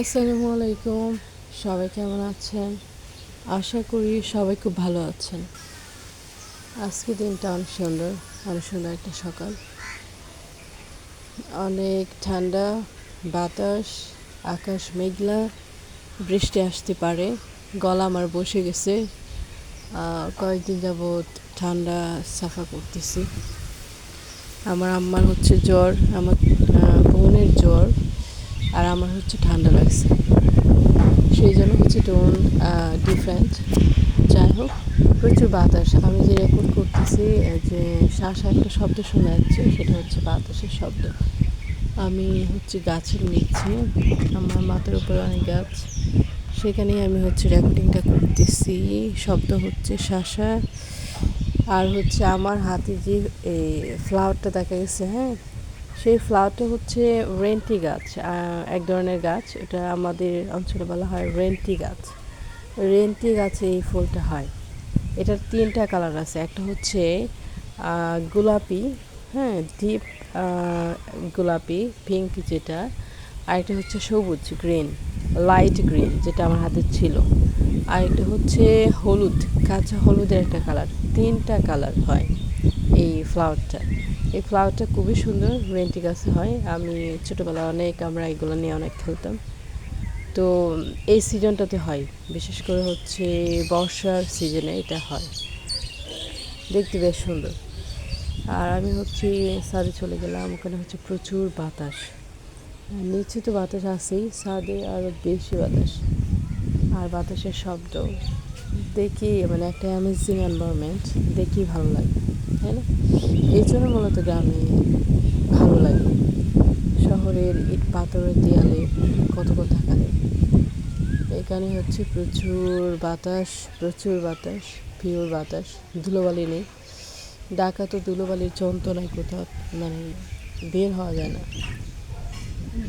আসসালামু আলাইকুম সবাই কেমন আছেন? আশা করি সবাই খুব ভালো আছেন। আজকে দিনটা অনেক সুন্দর অনেক সুন্দর একটা সকাল। অনেক ঠান্ডা, বাতাস, আকাশ মেঘলা, বৃষ্টি আসতে পারে, গলা আমার বসে গেছে। কয়েকদিন যাবৎ ঠান্ডা সাফা করতেছি। আমার আম্মার হচ্ছে জ্বর, আমার বোনের জ্বর। আর আমার হচ্ছে ঠান্ডা লাগছে। সেই জন্য হচ্ছে টোন ডিফারেন্ট যাই হোক প্রচুর বাতাস। আমি যে রেকর্ড করতেছি যে শাঁসা একটা শব্দ শোনা যাচ্ছে, সেটা হচ্ছে বাতাসের শব্দ। আমি হচ্ছে গাছের নিচে আমার মাথার উপরে অনেক গাছ। সেখানেই আমি হচ্ছে রেকর্ডিংটা করতেছি। শব্দ হচ্ছে শাঁসা আর হচ্ছে আমার হাতে যে এই ফ্লাওয়ারটা দেখা গেছে হ্যাঁ? সেই ফ্লাওয়ারটা হচ্ছে রেন্টি গাছ এক ধরনের গাছ। এটা আমাদের অঞ্চলে বলা হয় রেন্টি গাছ। রেন্টি গাছে এই ফুলটা হয়। এটার তিনটা কালার আছে। একটা হচ্ছে গোলাপি হ্যাঁ ডিপ গোলাপি পিঙ্ক যেটা। আর একটা হচ্ছে সবুজ গ্রিন লাইট গ্রিন যেটা আমার হাতে ছিল। আর একটা হচ্ছে হলুদ, কাঁচা হলুদের একটা কালার। তিনটা কালার হয় এই ফ্লাওয়ারটা এই ফ্লাওয়ারটা খুবই সুন্দর রেন্টি গাছে হয়। আমি ছোটোবেলায় অনেক আমরা এগুলো নিয়ে অনেক খেলতাম। তো এই সিজনটাতে হয়। বিশেষ করে হচ্ছে বর্ষার সিজনে এটা হয়। দেখতে বেশ সুন্দর। আর আমি হচ্ছে সাদে চলে গেলাম। ওখানে হচ্ছে প্রচুর বাতাস। নিচে তো বাতাস আছেই। সাদে আরও বেশি বাতাস। আর বাতাসের শব্দ। দেখি মানে একটা অ্যামেজিং এনভায়রনমেন্ট দেখি ভালো লাগে, তাই না? এই জন্য মূলত গ্রামে ভালো লাগে। শহরের ইট পাথরের দেয়ালে কত থাকে এখানে হচ্ছে প্রচুর বাতাস প্রচুর বাতাস পিওর বাতাস, ধুলোবালি নেই। ডাকা তো ধুলোবালির যন্ত্রণায় কোথাও মানে বের হওয়া যায় না।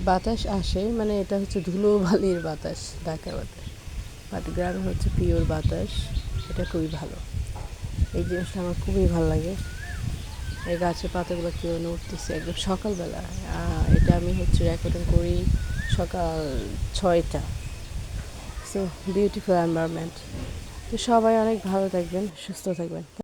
বাতাস আসে মানে এটা হচ্ছে ধুলোবালির বাতাস, ঢাকার বাতাস। বাট গ্রাম হচ্ছে পিওর বাতাস, এটা খুবই ভালো। এই জিনিসটা আমার খুবই ভালো লাগে। এই গাছের পাতাগুলো কেউ উঠতেছে একদম সকালবেলা। এটা আমি হচ্ছে রেকর্ডিং করি সকাল ছয়টা। সো বিউটিফুল এনভায়রনমেন্ট তো সবাই অনেক ভালো থাকবেন, সুস্থ থাকবেন।